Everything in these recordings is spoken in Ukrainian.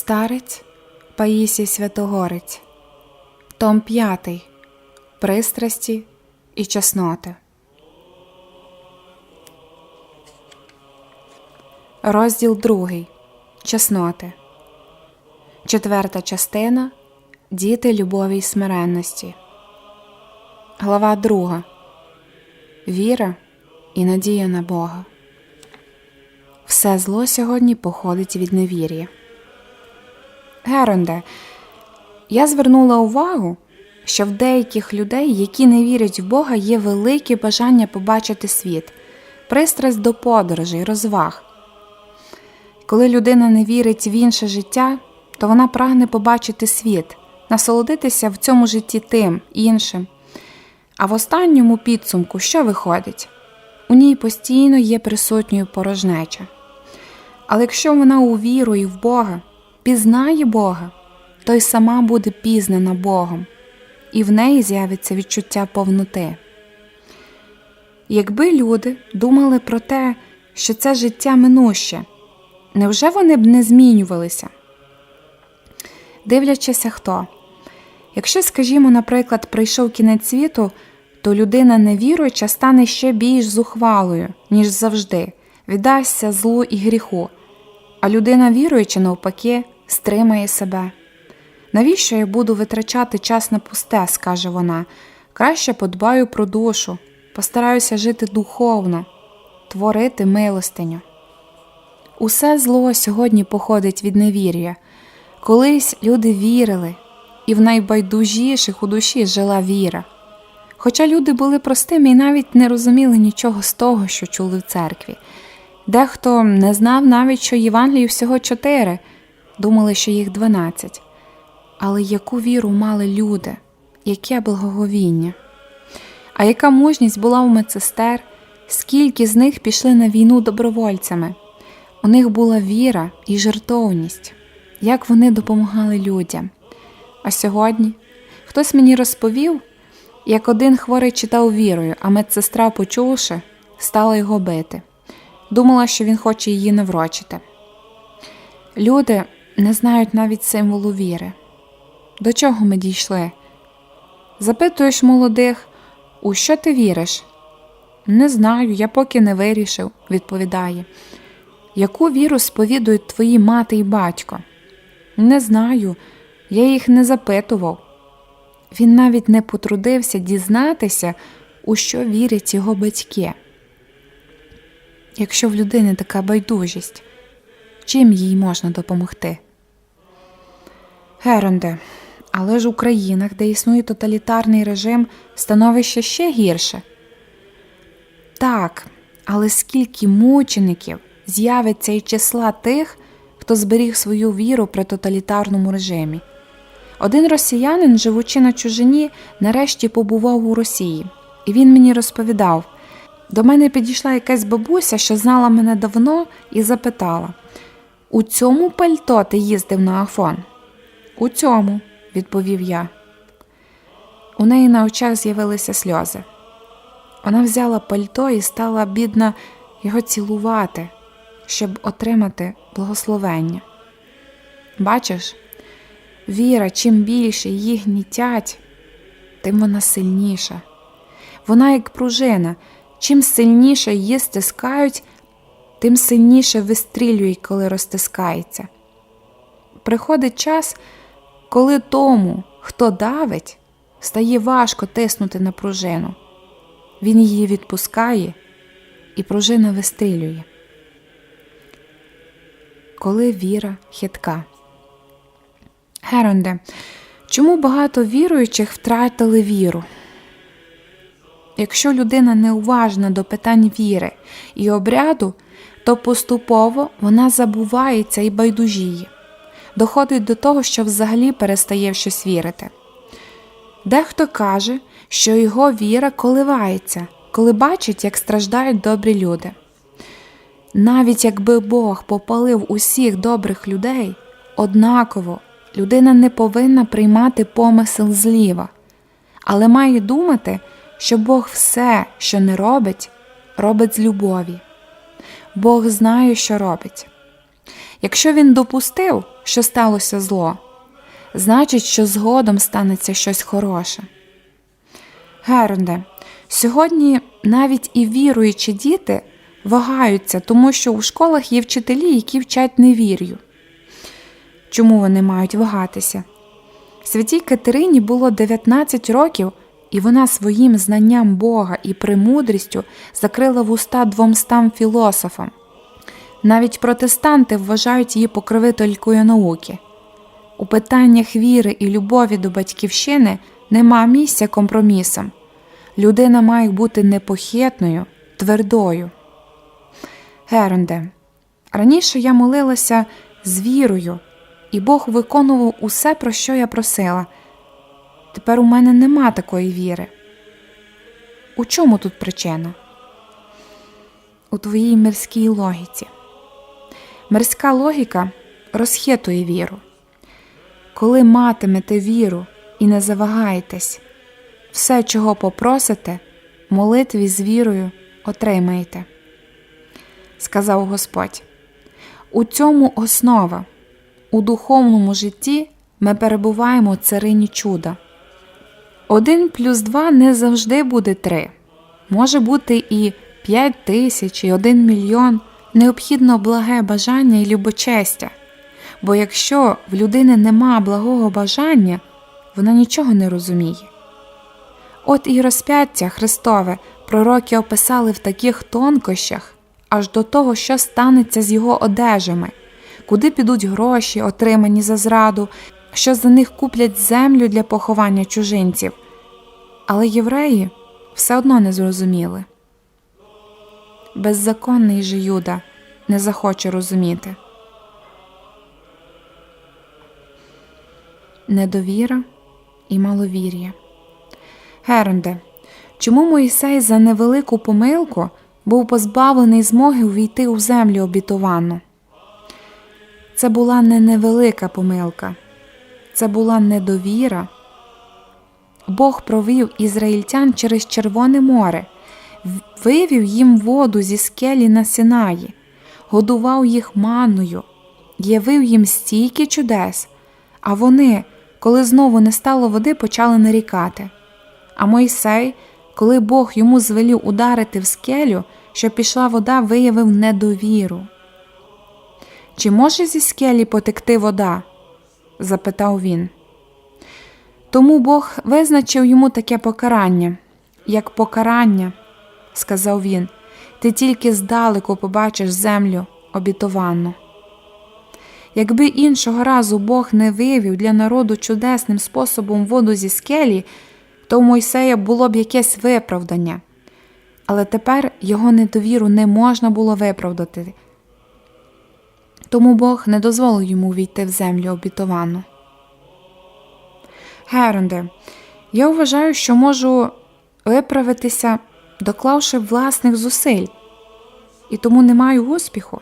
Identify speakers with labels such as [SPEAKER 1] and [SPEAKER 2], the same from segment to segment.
[SPEAKER 1] Старець Паїсій Святогорець, Том 5. Пристрасті і чесноти. Розділ 2. Чесноти. Четверта частина. Діти любові й смиренності. Глава 2. Віра і надія на Бога. Все зло сьогодні походить від невір'я. Геронде, я звернула увагу, що в деяких людей, які не вірять в Бога, є велике бажання побачити світ, пристрасть до подорожей, розваг. Коли людина не вірить в інше життя, то вона прагне побачити світ, насолодитися в цьому житті тим, іншим. А в останньому підсумку що виходить? У ній постійно є присутньою порожнеча. Але якщо вона увірує в Бога, пізнає Бога, то й сама буде пізнана Богом, і в неї з'явиться відчуття повноти. Якби люди думали про те, що це життя минуще, невже вони б не змінювалися? Дивлячися хто. Якщо, скажімо, наприклад, прийшов кінець світу, то людина невіруюча стане ще більш зухвалою, ніж завжди, віддасться злу і гріху, а людина віруюча, навпаки, стримає себе. Навіщо я буду витрачати час на пусте, скаже вона. Краще подбаю про душу, постараюся жити духовно, творити милостиню. Усе зло сьогодні походить від невір'я. Колись люди вірили, і в найбайдужіших у душі жила віра. Хоча люди були простими і навіть не розуміли нічого з того, що чули в церкві. Дехто не знав навіть, що Євангелії всього чотири, думали, що їх дванадцять. Але яку віру мали люди, яке благоговіння? А яка мужність була у медсестер, скільки з них пішли на війну добровольцями? У них була віра і жертовність, як вони допомагали людям. А сьогодні хтось мені розповів, як один хворий читав вірою, а медсестра, почувши, стала його бити. Думала, що він хоче її наврочити. Люди не знають навіть символу віри. До чого ми дійшли? Запитуєш молодих, у що ти віриш? Не знаю, я поки не вирішив, відповідає. Яку віру сповідують твої мати і батько? Не знаю, я їх не запитував. Він навіть не потрудився дізнатися, у що вірять його батьки. Якщо в людини така байдужість, чим їй можна допомогти? Геронде, але ж у країнах, де існує тоталітарний режим, становище ще гірше. Так, але скільки мучеників з'явиться і числа тих, хто зберіг свою віру при тоталітарному режимі. Один росіянин, живучи на чужині, нарешті побував у Росії, і він мені розповідав. До мене підійшла якась бабуся, що знала мене давно, і запитала: У цьому пальто ти їздив на Афон? У цьому, відповів я. У неї на очах з'явилися сльози. Вона взяла пальто і стала бідна його цілувати, щоб отримати благословення. Бачиш, віра, чим більше її гнітять, тим вона сильніша. Вона як пружина, чим сильніше її стискають, тим сильніше вистрілює, коли розтискається. Приходить час, коли тому, хто давить, стає важко тиснути на пружину. Він її відпускає, і пружина вистрілює. Коли віра хитка. Геронде, чому багато віруючих втратили віру? Якщо людина неуважна до питань віри і обряду, то поступово вона забувається і байдужіє, доходить до того, що взагалі перестає в щось вірити. Дехто каже, що його віра коливається, коли бачить, як страждають добрі люди. Навіть якби Бог попалив усіх добрих людей, однаково людина не повинна приймати помисел зліва, але має думати, що Бог все, що не робить, робить з любові. Бог знає, що робить. Якщо він допустив, що сталося зло, значить, що згодом станеться щось хороше. Гернде, сьогодні навіть і віруючі діти вагаються, тому що у школах є вчителі, які вчать невір'ю. Чому вони мають вагатися? Святій Катерині було 19 років, і вона своїм знанням Бога і премудрістю закрила вуста двомстам філософам. Навіть протестанти вважають її покровителькою науки. У питаннях віри і любові до батьківщини нема місця компромісам. Людина має бути непохитною, твердою. Геронде, раніше я молилася з вірою, і Бог виконував усе, про що я просила. Тепер у мене нема такої віри. У чому тут причина? У твоїй мирській логіці. Мирська логіка розхитує віру. Коли матимете віру і не завагаєтесь, все, чого попросите, молитві з вірою отримаєте, сказав Господь. У цьому основа. У духовному житті ми перебуваємо у царині чуда. Один плюс два не завжди буде три. Може бути і п'ять тисяч, і один мільйон. Необхідно благе бажання і любочестя. Бо якщо в людини нема благого бажання, вона нічого не розуміє. От і розп'яття Христове пророки описали в таких тонкощах, аж до того, що станеться з його одежами, куди підуть гроші, отримані за зраду, що за них куплять землю для поховання чужинців. Але євреї все одно не зрозуміли. Беззаконний же Юда не захоче розуміти. Недовіра і маловір'я. Геронде, чому Моїсей за невелику помилку був позбавлений змоги увійти у землю обітовану? Це була не невелика помилка, це була недовіра. Бог провів ізраїльтян через Червоне море, вивів їм воду зі скелі на Синаї, годував їх манною, явив їм стільки чудес, а вони, коли знову не стало води, почали нарікати. А Мойсей, коли Бог йому звелів ударити в скелю, що пішла вода, виявив недовіру. Чи може зі скелі потекти вода? Запитав він. Тому Бог визначив йому таке покарання, як покарання, сказав він, ти тільки здалеку побачиш землю обітовану. Якби іншого разу Бог не вивів для народу чудесним способом воду зі скелі, то у Мойсея було б якесь виправдання. Але тепер його недовіру не можна було виправдати. Тому Бог не дозволив йому війти в землю обітовану. Геронде, я вважаю, що можу виправитися, доклавши власних зусиль, і тому не маю успіху.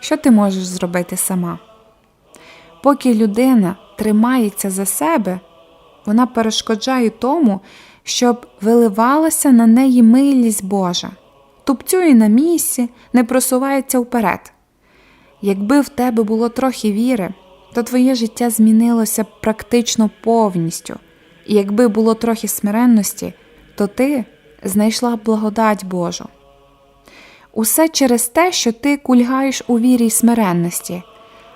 [SPEAKER 1] Що ти можеш зробити сама? Поки людина тримається за себе, вона перешкоджає тому, щоб виливалася на неї милість Божа, тупцює на місці, не просувається вперед. Якби в тебе було трохи віри, то твоє життя змінилося практично повністю, і якби було трохи смиренності, то ти знайшла благодать Божу. Усе через те, що ти кульгаєш у вірі й смиренності.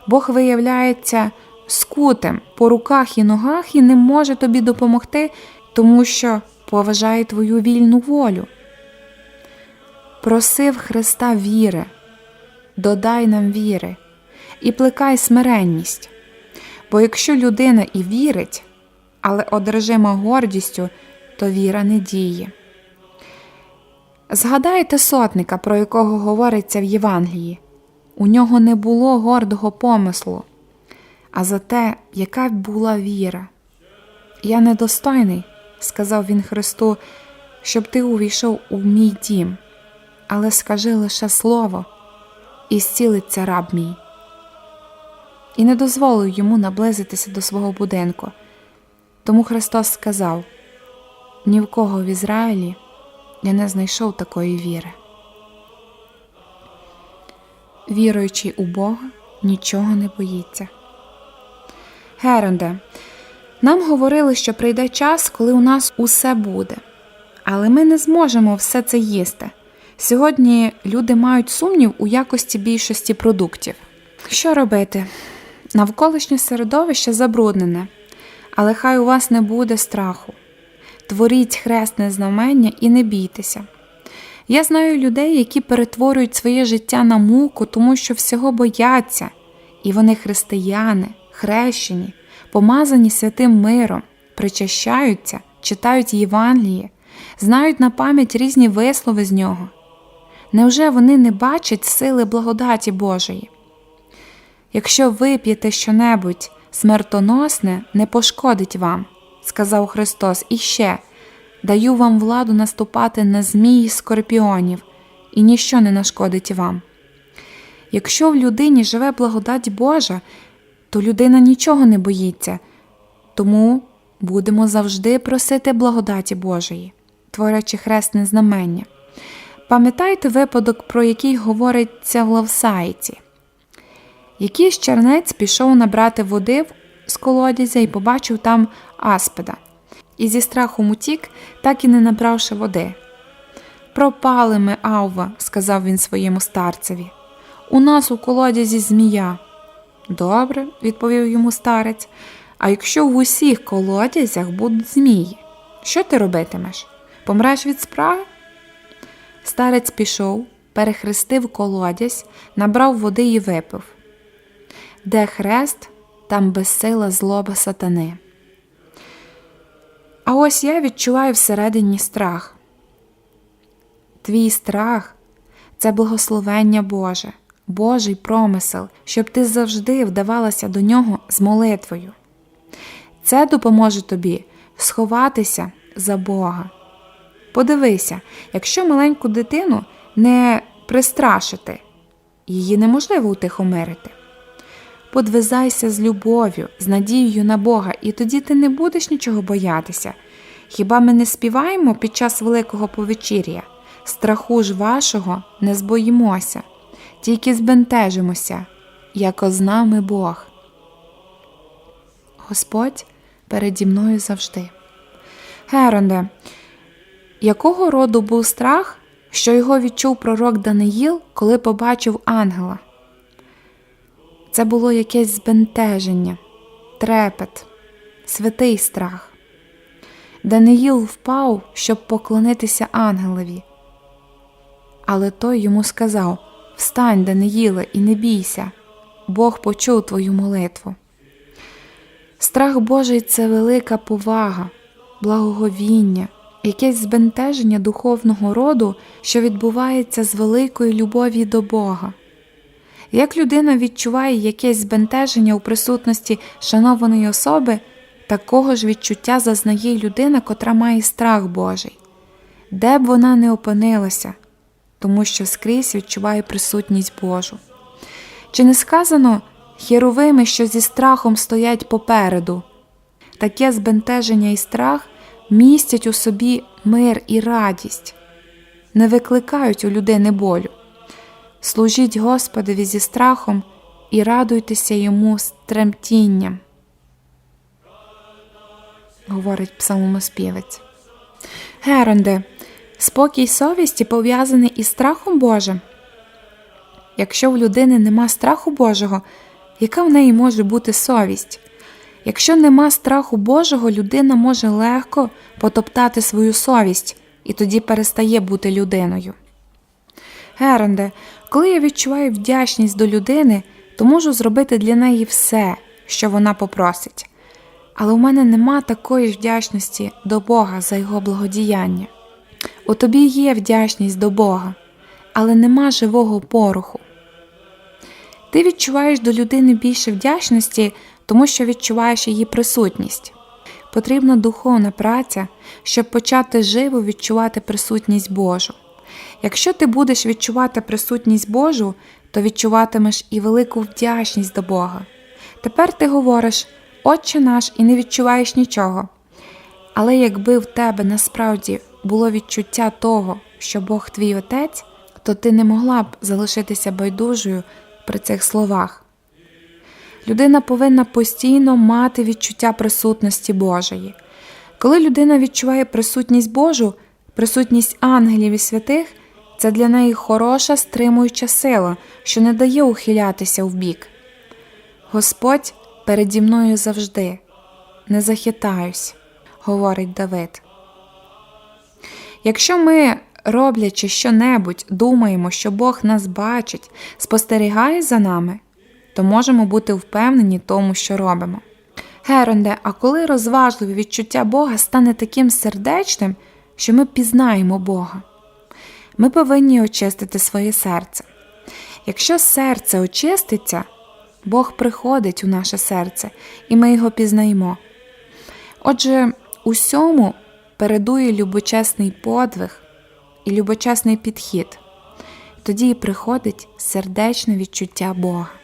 [SPEAKER 1] Бог виявляється скутим по руках і ногах і не може тобі допомогти, тому що поважає твою вільну волю. Просив Христа віри, додай нам віри і плекай смиренність. Бо якщо людина і вірить, але одержима гордістю, то віра не діє. Згадайте сотника, про якого говориться в Євангелії. У нього не було гордого помислу, а за те, яка була віра. Я недостойний, сказав він Христу, щоб ти увійшов у мій дім, але скажи лише слово, і зцілиться раб мій. І не дозволив йому наблизитися до свого будинку. Тому Христос сказав: ні в кого в Ізраїлі я не знайшов такої віри. віруючий у Бога, нічого не боїться. Геронде, нам говорили, що прийде час, коли у нас усе буде, але ми не зможемо все це їсти. Сьогодні люди мають сумнів у якості більшості продуктів. Що робити? Навколишнє середовище забруднене, але хай у вас не буде страху. Творіть хресне знамення і не бійтеся. Я знаю людей, які перетворюють своє життя на муку, тому що всього бояться, і вони християни, хрещені, помазані святим миром, причащаються, читають Євангеліє, знають на пам'ять різні вислови з нього. Невже вони не бачать сили благодаті Божої? Якщо вип'єте щонебудь смертоносне, не пошкодить вам, сказав Христос, і ще даю вам владу наступати на змій і скорпіонів, і ніщо не нашкодить вам. Якщо в людині живе благодать Божа, то людина нічого не боїться, тому будемо завжди просити благодаті Божої, творячи хресне знамення. Пам'ятаєте випадок, про який говориться в Лавсайці? Якийсь чернець пішов набрати води з колодязя і побачив там аспида, і зі страхом утік, так і не набравши води. Пропали ми, Авва, сказав він своєму старцеві. У нас у колодязі змія. Добре, відповів йому старець. А якщо в усіх колодязях будуть змії, що ти робитимеш? Помреш від спраги? Старець пішов, перехрестив колодязь, набрав води і випив. Де хрест, там безсила злоба сатани. А ось я відчуваю всередині страх. Твій страх це благословення Боже, Божий промисел, щоб ти завжди вдавалася до нього з молитвою. Це допоможе тобі сховатися за Бога. Подивися, якщо маленьку дитину не пристрашити, її неможливо утихомирити. Подвизайся з любов'ю, з надією на Бога, і тоді ти не будеш нічого боятися. Хіба ми не співаємо під час великого повечір'я? Страху ж вашого не збоїмося, тільки збентежимося, як з нами Бог. Господь переді мною завжди. Геронде, якого роду був страх, що його відчув пророк Даниїл, коли побачив ангела? Це було якесь збентеження, трепет, святий страх. Даниїл впав, щоб поклонитися ангелеві. Але той йому сказав Встань, Даниїле, і не бійся, Бог почув твою молитву. Страх Божий це велика повага, благоговіння, якесь збентеження духовного роду, що відбувається з великої любові до Бога. Як людина відчуває якесь збентеження у присутності шанованої особи, такого ж відчуття зазнає людина, котра має страх Божий, де б вона не опинилася, тому що скрізь відчуває присутність Божу. Чи не сказано херовими, що зі страхом стоять попереду? Таке збентеження і страх містять у собі мир і радість, не викликають у людини болю. Служіть Господові зі страхом і радуйтеся йому з тремтінням, говорить псалмоспівець. Геронде, спокій совісті пов'язаний із страхом Божим. Якщо в людини нема страху Божого, яка в неї може бути совість? Якщо нема страху Божого, людина може легко потоптати свою совість і тоді перестає бути людиною. Геронде, коли я відчуваю вдячність до людини, то можу зробити для неї все, що вона попросить. Але у мене нема такої вдячності до Бога за його благодіяння. У тобі є вдячність до Бога, але нема живого пороху. Ти відчуваєш до людини більше вдячності, тому що відчуваєш її присутність. Потрібна духовна праця, щоб почати живо відчувати присутність Божу. Якщо ти будеш відчувати присутність Божу, то відчуватимеш і велику вдячність до Бога. Тепер ти говориш, Отче наш, і не відчуваєш нічого. Але якби в тебе насправді було відчуття того, що Бог твій Отець, то ти не могла б залишитися байдужою при цих словах. Людина повинна постійно мати відчуття присутності Божої. Коли людина відчуває присутність Божу, присутність ангелів і святих, це для неї хороша стримуюча сила, що не дає ухилятися вбік. Господь переді мною завжди, не захитаюсь, говорить Давид. Якщо ми, роблячи щонебудь, думаємо, що Бог нас бачить, спостерігає за нами, то можемо бути впевнені тому, що робимо. Геронде, а коли розважливе відчуття Бога стане таким сердечним, що ми пізнаємо Бога, ми повинні очистити своє серце. Якщо серце очиститься, Бог приходить у наше серце, і ми його пізнаємо. Отже, усьому передує любочесний подвиг і любочесний підхід, тоді і приходить сердечне відчуття Бога.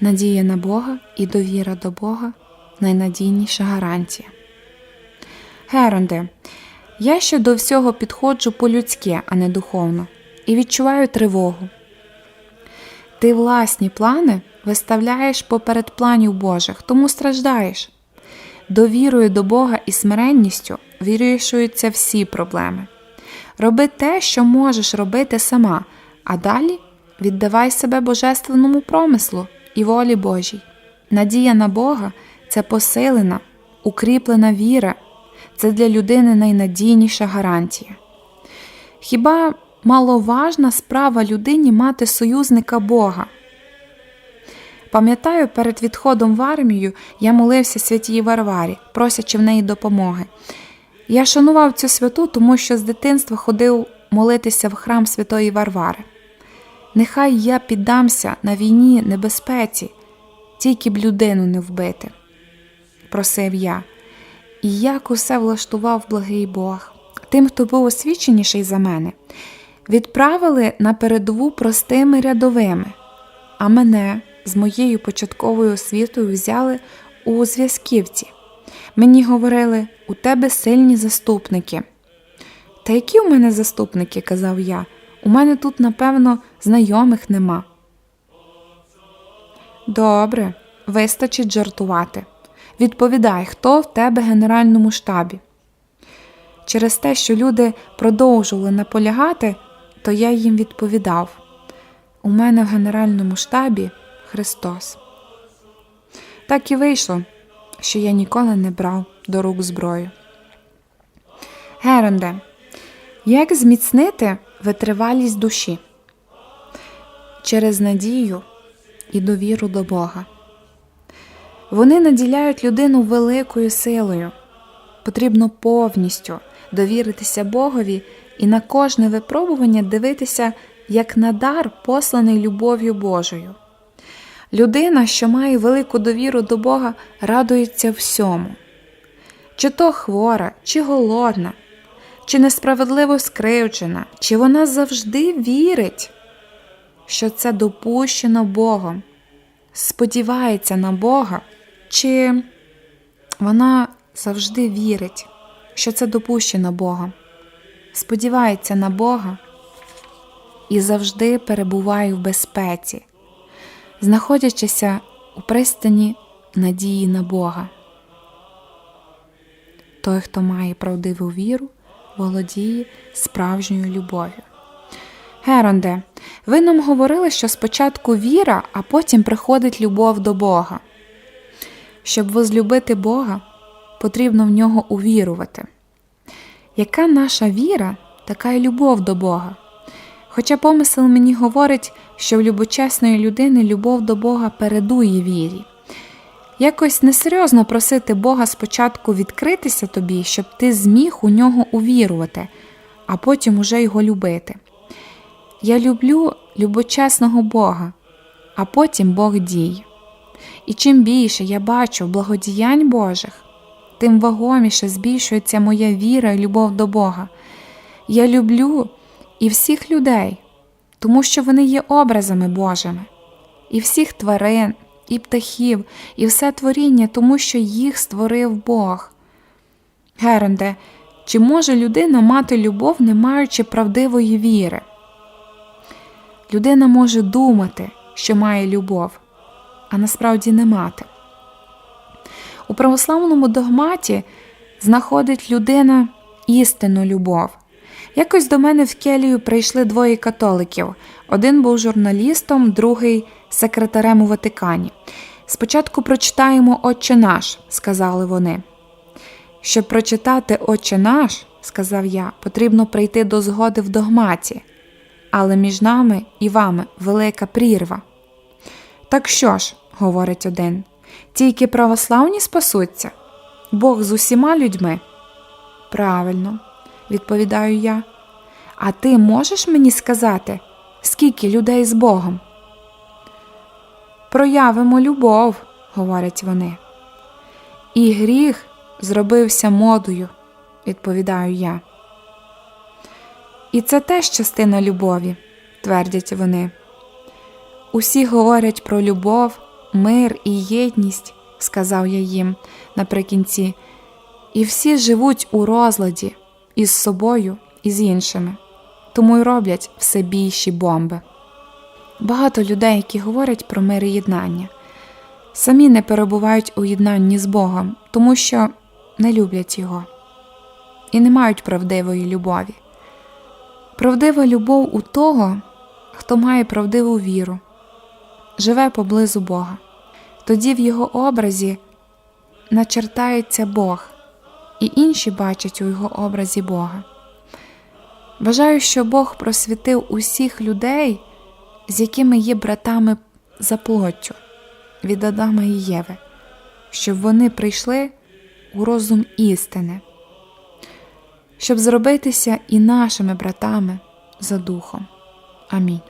[SPEAKER 1] Надія на Бога і довіра до Бога найнадійніша гарантія. Геронде, я ще до всього підходжу по-людськи, а не духовно, і відчуваю тривогу. Ти власні плани виставляєш поперед планів Божих, тому страждаєш. Довірою до Бога і смиренністю вирішуються всі проблеми. Роби те, що можеш робити сама, а далі віддавай себе божественному промислу і волі Божій. Надія на Бога це посилена, укріплена віра, це для людини найнадійніша гарантія. Хіба маловажна справа людині мати союзника Бога? Пам'ятаю, перед відходом в армію я молився святій Варварі, просячи в неї допомоги. Я шанував цю святу, тому що з дитинства ходив молитися в храм Святої Варвари. Нехай я піддамся на війні небезпеці, тільки б людину не вбити, просив я, і як усе влаштував благий Бог. Тим, хто був освіченіший за мене, відправили на передову простими рядовими, а мене з моєю початковою освітою взяли у зв'язківці. Мені говорили, у тебе сильні заступники. Та які у мене заступники, казав я. У мене тут, напевно, знайомих нема. Добре, вистачить жартувати. Відповідай, хто в тебе генеральному штабі. Через те, що люди продовжували наполягати, то я їм відповідав: у мене в генеральному штабі Христос. Так і вийшло, що я ніколи не брав до рук зброю. Геронде, як зміцнити витривалість душі через надію і довіру до Бога? Вони наділяють людину великою силою. Потрібно повністю довіритися Богові і на кожне випробування дивитися як на дар, посланий любов'ю Божою. Людина, що має велику довіру до Бога, радується всьому. Чи то хвора, чи голодна, чи несправедливо скривджена, чи вона завжди вірить, що це допущено Богом, сподівається на Бога, чи вона завжди вірить, що це допущено Богом, сподівається на Бога і завжди перебуває в безпеці знаходячися у пристані надії на Бога. Той, хто має правдиву віру, володіє справжньою любов'ю. Геронде, ви нам говорили, що спочатку віра, а потім приходить любов до Бога. Щоб возлюбити Бога, потрібно в нього увірувати. Яка наша віра, така й любов до Бога? Хоча помисел мені говорить, що в любочесної людини любов до Бога передує вірі. Якось несерйозно просити Бога спочатку відкритися тобі, щоб ти зміг у нього увірувати, а потім уже його любити. Я люблю любочесного Бога, а потім Бог діє. І чим більше я бачу благодіянь Божих, тим вагоміше збільшується моя віра і любов до Бога. Я люблю і всіх людей, тому що вони є образами Божими, і всіх тварин, і птахів, і все творіння, тому що їх створив Бог. Геронде, чи може людина мати любов, не маючи правдивої віри? Людина може думати, що має любов, а насправді не мати. У православному догматі знаходить людина істинну любов. Якось до мене в келію прийшли двоє католиків. Один був журналістом, другий секретарем у Ватикані. Спочатку прочитаємо Отче наш, сказали вони. Щоб прочитати Отче наш, сказав я, потрібно прийти до згоди в догматі, але між нами і вами велика прірва. Так що ж, говорить один, тільки православні спасуться, Бог з усіма людьми. Правильно, відповідаю я. А ти можеш мені сказати, скільки людей з Богом? Проявимо любов, говорять вони. І гріх зробився модою, відповідаю я. І це теж частина любові, твердять вони. Усі говорять про любов, мир і єдність, сказав я їм наприкінці, і всі живуть у розладі із собою і з іншими, тому й роблять все більші бомби. Багато людей, які говорять про мир і єднання, самі не перебувають у єднанні з Богом, тому що не люблять Його і не мають правдивої любові. Правдива любов у того, хто має правдиву віру, живе поблизу Бога. Тоді в його образі начертається Бог, і інші бачать у його образі Бога. Бажаю, що Бог просвітив усіх людей, з якими є братами за плоттю від Адама і Єви, щоб вони прийшли у розум істини, щоб зробитися і нашими братами за духом. Амінь.